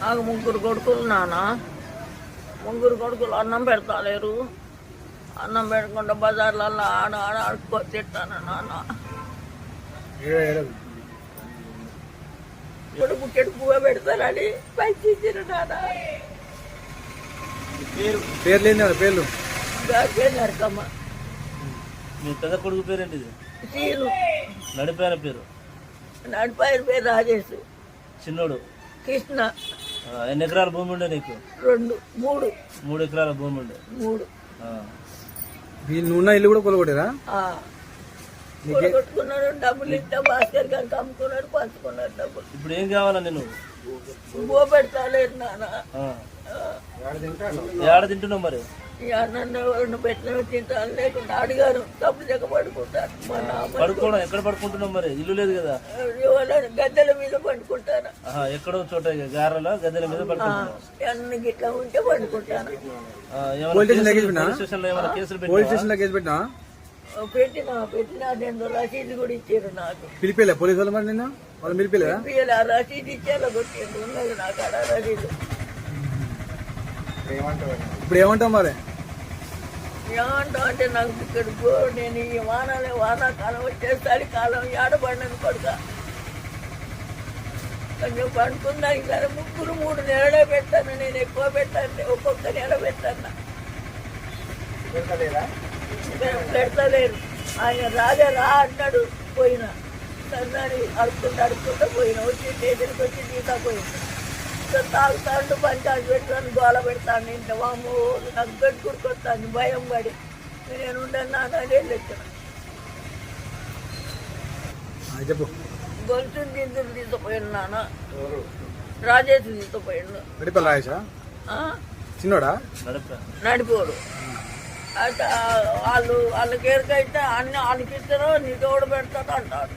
నాకు ముగ్గురు కొడుకులు నాన్న. ముగ్గురు కొడుకులు అన్నం పెడతాలేరు. అన్నం పెట్టకుండా బజార్లలో ఆడ ఆడ ఆడుకో తిట్టాను నాన్న. పువ్వు పెడతారని పైకి ఇచ్చిన నాన్న. వాళ్ళ పేర్లు? నరకమ్మ. మీ పెద్ద కొడుకు పేరేంటిది? నడిపోయిన పేరు? నడిపాయన పేరు రాజేష్. చిన్నోడు. కృష్ణ. ఎన్ని ఎకరాల భూమి ఉండే నీకు? రెండు మూడు. మూడు ఎకరాల భూమి ఉండే. మూడు. ఆ. వీళ్ళు ఉన్న ఇల్లు కూడా కొలగొట్టారా డబ్బులు ఇస్తే భాస్కర్ గారికి అమ్ముకున్నాడు పంచుకున్నాడు డబ్బులు. ఇప్పుడు ఏం కావాలా నేను పెడతాలేదు నాన్న. ఏడ తింటున్నావు మరి? అన్నం పెట్టిన తింటాను లేకుండా అడిగారు తప్పు చెక్క పడుకుంటారు పడుకోవడం ఎక్కడ పడుకుంటున్నావు మరి? ఇల్లు లేదు కదా? గద్దెల మీద పండుకుంటారు ఆహా, ఎక్కడో చోట గారెల గద్దెల మీద పడుకుంటున్నావు? అన్ని గిట్లా ఉంటే పండుకుంటాను. పెట్టినా? స్టేషన్లో కేసు పెట్టినా? పెట్టిన పెట్టిన రెండు రసీదు కూడా ఇచ్చారు నాకు. పిలిపేలే పోలీసు వాళ్ళు మరి నిన్న? వాళ్ళు ఆ రసీదు ఇచ్చేలా కొట్టిండు నాకు రసీదు. ఇప్పుడు ఏమంటావు మరి? ఏమంటావు అంటే నాకు ఇక్కడ నేను ఈ వానాలే వానాకాలం వచ్చేసరి కాలం ఏడబడినది కొడుక కొంచెం పండుకున్నాక సరే ముగ్గురు మూడు నెలలే పెట్టాను నేను ఎక్కువ పెట్టాను ఒక్కొక్క నెల పెట్టాను. పెడతలేరు. ఆయన రాజా రా అన్నాడు పోయినా. సన్నాని అడుక్కుంటూ అడుక్కుంటూ పోయినా. వచ్చి స్టేషన్కి వచ్చి తీసా పోయింది. సో తాగుతాడు పంచాయతీ పెడతాను గోల పెడతాను ఇంత వాము నాకు పెట్టుకుడుకొస్తాను భయం పడి. నేను ఉండను నాన్న లెక్కన ఆ, చెప్పు. గొలుసు గింజలు తీసుకుపోయాను నాన్న. రాజేష్? తీసుకుపోయాడు ఆ? చిన్నోడా? నడిపా. నడిపోడు. అయితే వాళ్ళు వాళ్ళకి ఎరకైతే అన్ని వాళ్ళకి ఇస్తారో నీకు ఎవడు పెడతాడు అంటాడు.